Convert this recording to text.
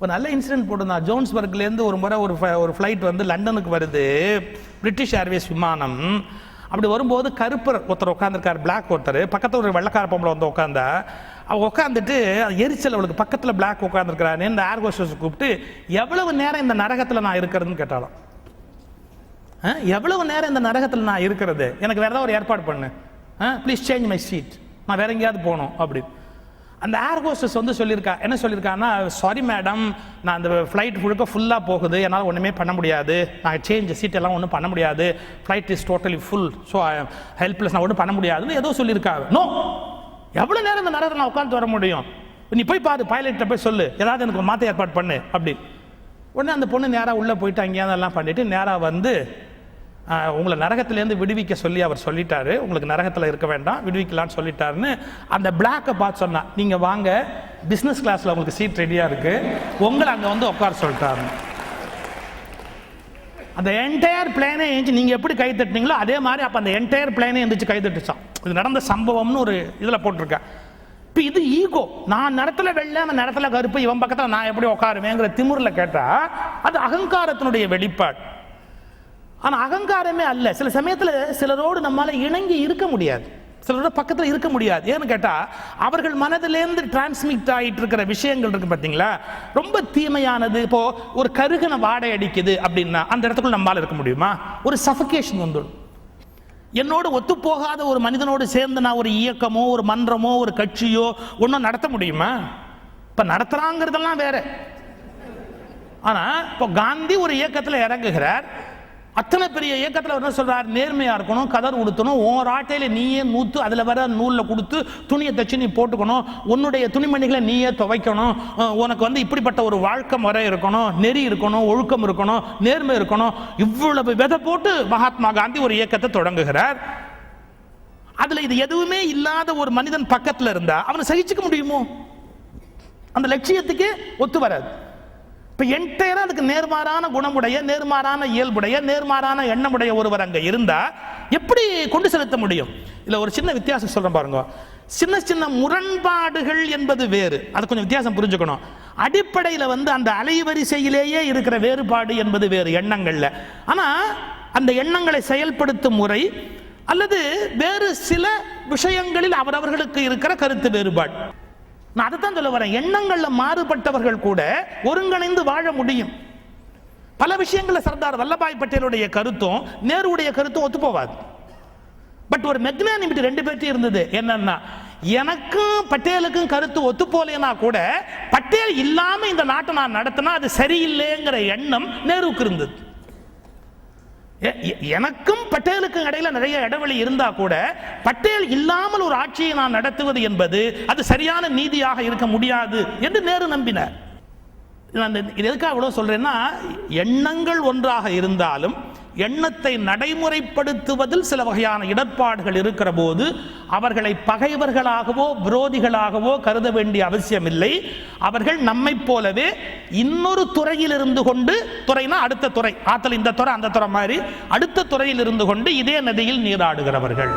ஒரு நல்ல இன்சிடென்ட் போட்டிருந்தான் ஜோன்ஸ்பர்க்லேருந்து ஒரு முறை ஒரு ஒரு ஃப்ளைட் வந்து லண்டனுக்கு வருது. பிரிட்டிஷ் ஏர்வேஸ் விமானம். அப்படி வரும்போது கருப்பர் ஒருத்தர் உட்காந்துருக்கார் பிளாக் ஒருத்தர். பக்கத்தில் ஒரு வெள்ளக்கார பொம்பளை வந்து உட்காந்தா அவள் உட்காந்துட்டு அது எரிச்சல் அவளுக்கு பக்கத்தில் பிளாக் உட்காந்துருக்கிறான்னு இந்த ஏர் ஹோஸ்டஸ் கூப்பிட்டு எவ்வளவு நேரம் இந்த நரகத்தில் நான் இருக்கிறதுன்னு கேட்டாலும் ஆ, எவ்வளவு நேரம் இந்த நரகத்தில் நான் இருக்கிறது? எனக்கு வேறு ஏதாவது ஒரு ஏற்பாடு பண்ணு. ப்ளீஸ் சேஞ்ச் மை சீட் நான் வேற எங்கேயாவது போகணும் அப்படின்னு அந்த ஏர் ஹோஸ்டஸ் வந்து சொல்லியிருக்கா என்ன சொல்லியிருக்காங்கன்னா சாரி மேடம் நான் அந்த ஃப்ளைட் முழுக்க ஃபுல்லாக போகுது. என்னால் ஒன்றுமே பண்ண முடியாது. நான் சேஞ்ச் சீட் எல்லாம் ஒன்றும் பண்ண முடியாது. Flight is totally full so helpless நான் ஒன்றும் பண்ண முடியாதுன்னு ஏதோ சொல்லியிருக்காங்க நோ எவ்வளோ நேரம் இந்த நேரத்தில் நான் உட்காந்து வர முடியும்? நீ போய் பாரு பைலட்டை போய் சொல்லு. ஏதாவது எனக்கு மாற்ற ஏற்பாடு பண்ணு. அப்படின்னு உடனே அந்த பொண்ணு நேராக உள்ளே போயிட்டு அங்கேயாவது எல்லாம் பண்ணிவிட்டு நேராக வந்து உங்களை நரகத்திலேருந்து விடுவிக்க சொல்லி அவர் சொல்லிட்டாரு. உங்களுக்கு நரகத்தில் இருக்க வேண்டாம் விடுவிக்கலாம்னு சொல்லிட்டாருன்னு அந்த பிளாக்கை பார்த்து சொன்னா நீங்கள் வாங்க பிஸ்னஸ் கிளாஸில் உங்களுக்கு சீட் ரெடியாக இருக்கு. உங்களை அங்கே வந்து உட்கார சொல்லிட்டாரு. அந்த என்டையர் பிளேனே எழுந்து நீங்கள் எப்படி கை தட்டினீங்களோ அதே மாதிரி அப்போ அந்த என்டையர் பிளேனே எழுந்திரிச்சு கை தட்டுச்சான் இது நடந்த சம்பவம்னு ஒரு இதில் போட்டிருக்கேன். இப்போ இது ஈகோ நான் நடத்துல வெள்ளை அவன் நடத்துல கருப்பு இவன் பக்கத்தில் நான் எப்படி உட்காருவேங்கிற திமுறில் கேட்டால் அது அகங்காரத்தினுடைய வெளிப்பாடு. ஆனால் அகங்காரமே அல்ல. சில சமயத்தில் சிலரோடு நம்மால் இணங்கி இருக்க முடியாது. சிலரோட பக்கத்தில் இருக்க முடியாது. ஏன்னு கேட்டால் அவர்கள் மனதிலேருந்து டிரான்ஸ்மிட் ஆகிட்டு இருக்கிற விஷயங்கள் இருக்கு பார்த்தீங்களா ரொம்ப தீமையானது. இப்போ ஒரு கருகனை வாடை அடிக்குது அப்படின்னா அந்த இடத்துக்குள்ள நம்மளால் இருக்க முடியுமா? ஒரு சஃபகேஷன் வந்துடும். என்னோடு ஒத்துப்போகாத ஒரு மனிதனோடு சேர்ந்து நான் ஒரு இயக்கமோ ஒரு மன்றமோ ஒரு கட்சியோ ஒன்றும் நடத்த முடியுமா? இப்போ நடத்துறாங்கிறதெல்லாம் வேற. ஆனால் இப்போ காந்தி ஒரு இயக்கத்தில் இறங்குகிறார். அத்தனை பெரிய இயக்கத்தில் என்ன சொல்கிறார் நேர்மையாக இருக்கணும் கதர் உடுத்தணும் உன் ஆட்டையில் நீயே நூற்று அதில் வர நூலில் கொடுத்து துணியை தச்சு நீ போட்டுக்கணும் உன்னுடைய துணிமணிகளை நீயே துவைக்கணும் உனக்கு வந்து இப்படிப்பட்ட ஒரு வாழ்க்கை முறை இருக்கணும் நெறி இருக்கணும் ஒழுக்கம் இருக்கணும் நேர்மை இருக்கணும். இவ்வளவு விதை போட்டு மகாத்மா காந்தி ஒரு இயக்கத்தை தொடங்குகிறார். அதில் இது எதுவுமே இல்லாத ஒரு மனிதன் பக்கத்தில் இருந்தா அவனை சகிச்சுக்க முடியுமோ? அந்த லட்சியத்துக்கு ஒத்து வராது. இப்போ என்டையராக அதுக்கு நேர்மாறான குணமுடைய நேர்மாறான இயல்புடைய நேர்மாறான எண்ணமுடைய ஒருவர் அங்கே இருந்தால் எப்படி கொண்டு செலுத்த முடியும்? இல்லை ஒரு சின்ன வித்தியாசம் சொல்கிறேன் பாருங்க. சின்ன சின்ன முரண்பாடுகள் என்பது வேறு. அது கொஞ்சம் வித்தியாசம் புரிஞ்சுக்கணும். அடிப்படையில் வந்து அந்த அலைவரிசையிலேயே இருக்கிற வேறுபாடு என்பது வேறு எண்ணங்களில். ஆனால் அந்த எண்ணங்களை செயல்படுத்தும் முறை அல்லது வேறு சில விஷயங்களில் அவரவர்களுக்கு இருக்கிற கருத்து வேறுபாடு. நான் அதை தான் சொல்ல வரேன். எண்ணங்களில் மாறுபட்டவர்கள் கூட ஒருங்கிணைந்து வாழ முடியும். பல விஷயங்களில் சர்தார் வல்லபாய் பட்டேலுடைய கருத்தும் நேருடைய கருத்தும் ஒத்துப்போவாது. பட் ஒரு மெக்னானிமிட்டி ரெண்டு பேர்த்தையும் இருந்தது. என்னன்னா எனக்கும் பட்டேலுக்கும் கருத்து ஒத்து போலேனா கூட பட்டேல் இல்லாமல் இந்த நாட்டை நான் நடத்தினா அது சரியில்லைங்கிற எண்ணம் நேருவுக்கு இருந்தது. எனக்கும் பட்டேலுக்கும் இடையில நிறைய இடைவெளி இருந்தா கூட பட்டேல் இல்லாமல் ஒரு ஆட்சியை நான் நடத்துவது என்பது அது சரியான நீதியாக இருக்க முடியாது என்று நேரு நம்பினார். நான் இந்த- இது எதுக்காக இவ்வளவு சொல்றேன்னா எண்ணங்கள் ஒன்றாக இருந்தாலும் எண்ணத்தை நடைமுறைப்படுத்துவதில் சில வகையான இடர்பாடுகள் இருக்கிற போது அவர்களை பகைவர்களாகவோ விரோதிகளாகவோ கருத வேண்டிய அவசியமில்லை. அவர்கள் நம்மைப் போலவே இன்னொரு துறையில் இருந்து கொண்டு துறைனா அடுத்த துறை. ஆத்தல் இந்த துறை அந்த துறை மாதிரி அடுத்த துறையில் இருந்து கொண்டு இதே நதியில் நீராடுகிறவர்கள்.